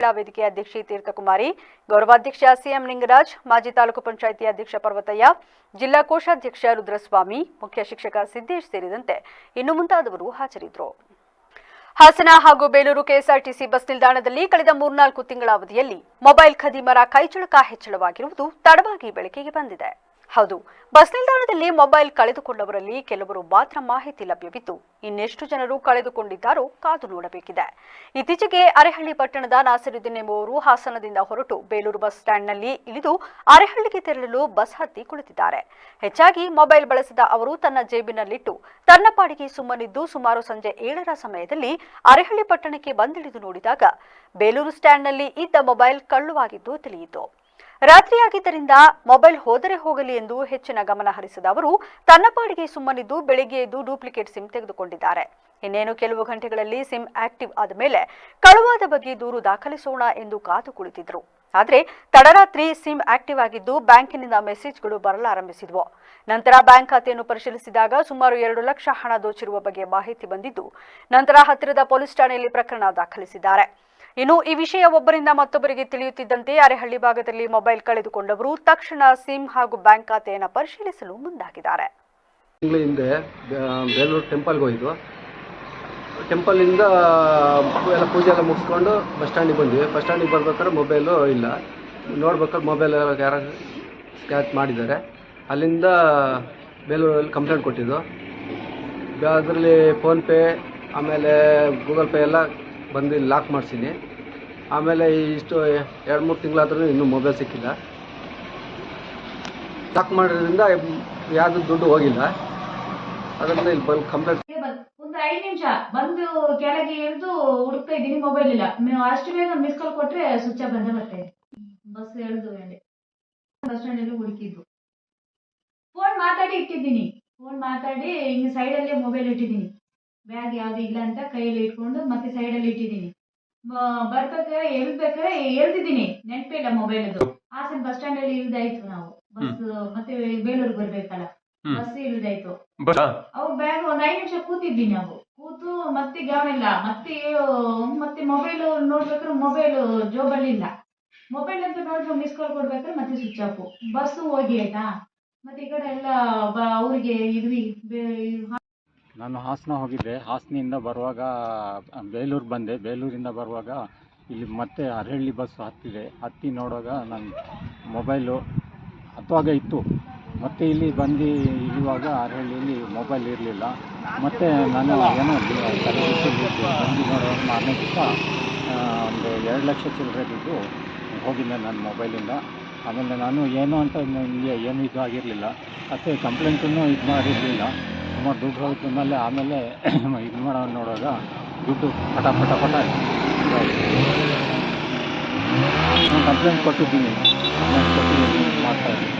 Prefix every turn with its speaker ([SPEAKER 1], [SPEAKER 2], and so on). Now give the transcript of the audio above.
[SPEAKER 1] ಮಹಿಳಾ ವೇದಿಕೆ ಅಧ್ಯಕ್ಷೆ ತೀರ್ಥಕುಮಾರಿ, ಗೌರವಾಧ್ಯಕ್ಷ ಸಿಎಂ ಲಿಂಗರಾಜ್, ಮಾಜಿ ತಾಲೂಕು ಪಂಚಾಯಿತಿ ಅಧ್ಯಕ್ಷ ಪರ್ವತಯ್ಯ, ಜಿಲ್ಲಾ ಕೋಶಾಧ್ಯಕ್ಷ ರುದ್ರಸ್ವಾಮಿ, ಮುಖ್ಯ ಶಿಕ್ಷಕ ಸಿದ್ದೇಶ್ ಸೇರಿದಂತೆ ಇನ್ನು ಮುಂತಾದವರು ಹಾಜರಿದ್ದರು. ಹಾಸನ ಹಾಗೂ ಬೇಲೂರು ಕೆಎಸ್ಆರ್ಟಿಸಿ ಬಸ್ ನಿಲ್ದಾಣದಲ್ಲಿ ಕಳೆದ ಮೂರ್ನಾಲ್ಕು ತಿಂಗಳ ಅವಧಿಯಲ್ಲಿ ಮೊಬೈಲ್ ಖದೀಮರ ಕೈಚಳಕ ಹೆಚ್ಚಳವಾಗಿರುವುದು ತಡವಾಗಿ ಬೆಳಕಿಗೆ ಬಂದಿದೆ. ಹೌದು, ಬಸ್ ನಿಲ್ದಾಣದಲ್ಲಿ ಮೊಬೈಲ್ ಕಳೆದುಕೊಂಡವರಲ್ಲಿ ಕೆಲವರು ಮಾತ್ರ ಮಾಹಿತಿ ಲಭ್ಯವಿದ್ದು, ಇನ್ನೆಷ್ಟು ಜನರು ಕಳೆದುಕೊಂಡಿದ್ದಾರೋ ಕಾದು ನೋಡಬೇಕಿದೆ. ಇತ್ತೀಚೆಗೆ ಅರೆಹಳ್ಳಿ ಪಟ್ಟಣದ ನಾಸಿರುದ್ದೀನ್ ಎಂಬುವರು ಹಾಸನದಿಂದ ಹೊರಟು ಬೇಲೂರು ಬಸ್ ಸ್ಟ್ಯಾಂಡ್ನಲ್ಲಿ ಇಳಿದು ಅರೆಹಳ್ಳಿಗೆ ತೆರಳಲು ಬಸ್ ಹತ್ತಿ ಕುಳಿತಿದ್ದಾರೆ. ಹೆಚ್ಚಾಗಿ ಮೊಬೈಲ್ ಬಳಸಿದ ಅವರು ತನ್ನ ಜೇಬಿನಲ್ಲಿಟ್ಟು, ತನ್ನ ಪಾಡಿಗೆ ಸುಮ್ಮನಿದ್ದು ಸುಮಾರು ಸಂಜೆ ಏಳರ ಸಮಯದಲ್ಲಿ ಅರೆಹಳ್ಳಿ ಪಟ್ಟಣಕ್ಕೆ ಬಂದಿಳಿದು ನೋಡಿದಾಗ, ಬೇಲೂರು ಸ್ಟ್ಯಾಂಡ್ನಲ್ಲಿ ಇದ್ದ ಮೊಬೈಲ್ ಕಳ್ಳುವಾಗಿದ್ದು ತಿಳಿಯಿತು. ರಾತ್ರಿಯಾಗಿದ್ದರಿಂದ ಮೊಬೈಲ್ ಹೋದರೆ ಹೋಗಲಿ ಎಂದು ಹೆಚ್ಚಿನ ಗಮನ ಹರಿಸಿದ ಅವರು, ತನ್ನ ಪಾಡಿಗೆ ಸುಮ್ಮನಿದ್ದು ಬೆಳಿಗ್ಗೆ ಎದ್ದು ಡೂಪ್ಲಿಕೇಟ್ ಸಿಮ್ ತೆಗೆದುಕೊಂಡಿದ್ದಾರೆ. ಇನ್ನೇನು ಕೆಲವು ಗಂಟೆಗಳಲ್ಲಿ ಸಿಮ್ ಆಕ್ಟಿವ್ ಆದ ಮೇಲೆ ಕಳುವಾದ ಬಗ್ಗೆ ದೂರು ದಾಖಲಿಸೋಣ ಎಂದು ಕಾದು ಕುಳಿತಿದ್ರು. ಆದರೆ ತಡರಾತ್ರಿ ಸಿಮ್ ಆಕ್ಟಿವ್ ಆಗಿದ್ದು ಬ್ಯಾಂಕಿನಿಂದ ಮೆಸೇಜ್ಗಳು ಬರಲಾರಂಭಿಸಿದ್ವು. ನಂತರ ಬ್ಯಾಂಕ್ ಖಾತೆಯನ್ನು ಪರಿಶೀಲಿಸಿದಾಗ ಸುಮಾರು ಎರಡು ಲಕ್ಷ ಹಣ ದೋಚಿರುವ ಬಗ್ಗೆ ಮಾಹಿತಿ ಬಂದಿದ್ದು, ನಂತರ ಹತ್ತಿರದ ಪೊಲೀಸ್ ಠಾಣೆಯಲ್ಲಿ ಪ್ರಕರಣ ದಾಖಲಿಸಿದ್ದಾರೆ. ಇನ್ನು ಈ ವಿಷಯ ಒಬ್ಬರಿಂದ ಮತ್ತೊಬ್ಬರಿಗೆ ತಿಳಿಯುತ್ತಿದ್ದಂತೆ ಅರೆಹಳ್ಳಿ ಭಾಗದಲ್ಲಿ ಮೊಬೈಲ್ ಕಳೆದುಕೊಂಡವರು ತಕ್ಷಣ ಸಿಮ್ ಹಾಗೂ ಬ್ಯಾಂಕ್ ಖಾತೆಯನ್ನು ಪರಿಶೀಲಿಸಲು ಮುಂದಾಗಿದ್ದಾರೆ.
[SPEAKER 2] ಹಿಂದೆ ಬೇಲೂರು ಟೆಂಪಲ್ಗೆ ಹೋಯಿತು ಟೆಂಪಲಿಂದ ಎಲ್ಲ ಪೂಜೆ ಎಲ್ಲ ಮುಗಿಸ್ಕೊಂಡು ಬಸ್ ಸ್ಟ್ಯಾಂಡಿಗೆ ಬಂದ್ವಿ. ಬಸ್ ಸ್ಟ್ಯಾಂಡಿಗೆ ಬರ್ಬೇಕಾದ್ರೆ ಮೊಬೈಲು ಇಲ್ಲ. ನೋಡ್ಬೇಕಾದ್ರೆ ಮೊಬೈಲ್ ಯಾರು ಸ್ಕ್ಯಾಚ್ ಮಾಡಿದ್ದಾರೆ. ಅಲ್ಲಿಂದ ಬೇಲೂರಲ್ಲಿ ಕಂಪ್ಲೇಂಟ್ ಕೊಟ್ಟಿದ್ದು. ಅದರಲ್ಲಿ ಫೋನ್ಪೇ, ಆಮೇಲೆ ಗೂಗಲ್ ಪೇ ಎಲ್ಲ ಬಂದು ಲಾಕ್ ಮಾಡಿಸಿನಿ. ಆಮೇಲೆ ಇಷ್ಟು ಎರಡು ಮೂರು ತಿಂಗಳಾದ್ರೂ ಇನ್ನೂ ಮೊಬೈಲ್ ಸಿಕ್ಕಿಲ್ಲ. ಲಾಕ್ ಮಾಡಿರೋದ್ರಿಂದ ಯಾವುದು ದುಡ್ಡು ಹೋಗಿಲ್ಲ. ಅದರಿಂದ ಇಲ್ಲಿ ಬಂದು ಕಂಪ್ಲೇಂಟ್
[SPEAKER 3] ಒಂದು ಐದು ನಿಮಿಷ. ಬಂದು ಕೆಳಗೆ ಇಳಿದು ಹುಡುಕ್ತಾ ಇದ್ದೀನಿ ಮೊಬೈಲ್ ಇಲ್ಲ. ಅಷ್ಟು ಬೇಗ ಮಿಸ್ ಕಾಲ್ ಕೊಟ್ರೆ ಸ್ವಿಚ್ ಆಫ್ ಬಂದೇ ಬರ್ತದೆ ಬಸ್ ಎಳ್ದು ಹೇಳಿ ಬಸ್ ಸ್ಟ್ಯಾಂಡ್ ಅಲ್ಲಿ ಹುಡುಕಿದ್ದು. ಫೋನ್ ಮಾತಾಡಿ ಇಟ್ಟಿದ್ದೀನಿ. ಫೋನ್ ಮಾತಾಡಿ ಹಿಂಗೆ ಸೈಡಲ್ಲೇ ಮೊಬೈಲ್ ಇಟ್ಟಿದ್ದೀನಿ. ಬ್ಯಾಗ್ ಯಾವ್ದು ಇಲ್ಲ ಅಂತ ಕೈಯಲ್ಲಿ ಇಟ್ಕೊಂಡು ಮತ್ತೆ ಸೈಡಲ್ಲಿ ಇಟ್ಟಿದ್ದೀನಿ. ಬರ್ಬೇಕಾದ್ರೆ ಎಳ್ಬೇಕಾದ್ರೆ ಎಳ್ದಿದ್ದೀನಿ. ನೆನಪೇ ಇಲ್ಲ ಮೊಬೈಲ್ ಅದು ಹಾಸನ ಬಸ್ ಸ್ಟ್ಯಾಂಡ್ ಅಲ್ಲಿ ಇಳ್ದಾಯ್ತು ನಾವು. ಬಸ್ ಮತ್ತೆ ಬೇಲೂರಿಗೆ ಬರ್ಬೇಕಲ್ಲ. ಬಸ್ ಇಳ್ದಾಯ್ತು. ಅವ್ ಬ್ಯಾಗ್ ಒಂದ್ ಐದು ನಿಮಿಷ ಕೂತಿದ್ವಿ ನಾವು. ಕೂತು ಮತ್ತೆ ಗಮನ ಇಲ್ಲ. ಮತ್ತೆ ಮತ್ತೆ ಮೊಬೈಲ್ ನೋಡ್ಬೇಕಾದ್ರೆ ಮೊಬೈಲ್ ಜೋಬಲ್ಲಿ ಇಲ್ಲ. ಮೊಬೈಲ್ ಅಂತ ನೋಡಿದ್ರೆ ಮಿಸ್ ಕಾಲ್ ಕೊಡ್ಬೇಕಾದ್ರೆ ಮತ್ತೆ ಸ್ವಿಚ್ ಆಫ್ ಬಸ್ ಹೋಗಿ ಆಯ್ತಾ? ಮತ್ತೆ ಈ ಕಡೆ ಎಲ್ಲ ಅವ್ರಿಗೆ ಇದ್ವಿ
[SPEAKER 4] ನಾನು ಹಾಸನ ಹೋಗಿದ್ದೆ. ಹಾಸನಿಂದ ಬರುವಾಗ, ಬೇಲೂರು ಬಂದೆ. ಬೇಲೂರಿಂದ ಬರುವಾಗ ಇಲ್ಲಿ ಮತ್ತೆ ಅರಹಳ್ಳಿ ಬಸ್ ಹತ್ತಿದೆ. ಹತ್ತಿ ನೋಡುವಾಗ ನನ್ನ ಮೊಬೈಲು ಹತ್ತುವಾಗ ಇತ್ತು. ಮತ್ತೆ ಇಲ್ಲಿ ಬಂದು ಇಳಿಯುವಾಗ ಅರಹಳ್ಳಿಯಲ್ಲಿ ಮೊಬೈಲ್ ಇರಲಿಲ್ಲ. ಮತ್ತು ನಾನು ಏನೋ ಬಂದು ನೋಡುವಾಗ ಮಾರನೇ ದಿವಸ ಒಂದು ಎರಡು ಲಕ್ಷ ಚಿಲ್ಲರೆದಿದ್ದು ಹೋಗಿದ್ದೆ ನನ್ನ ಮೊಬೈಲಿಂದ ಆಮೇಲೆ ನಾನು ಏನು ಅಂತ ನನಗೆ ಏನು ಇದು ಆಗಿರಲಿಲ್ಲ. ಮತ್ತು ಕಂಪ್ಲೇಂಟನ್ನು ಇದು ಮಾಡಿರಲಿಲ್ಲ. ಸುಮಾರು ದುಡ್ಡು ಹೋಯ್ತು ಮೇಲೆ ಆಮೇಲೆ ಇದು ಮಾಡೋ ನೋಡುವಾಗ ದುಡ್ಡು ಪಟ ಪಟ ಪಟ ಕಂಪ್ಲೇಂಟ್ ಕೊಟ್ಟಿದ್ದೀನಿ. ಮಾಡ್ತಾ ಇದ್ದೀನಿ.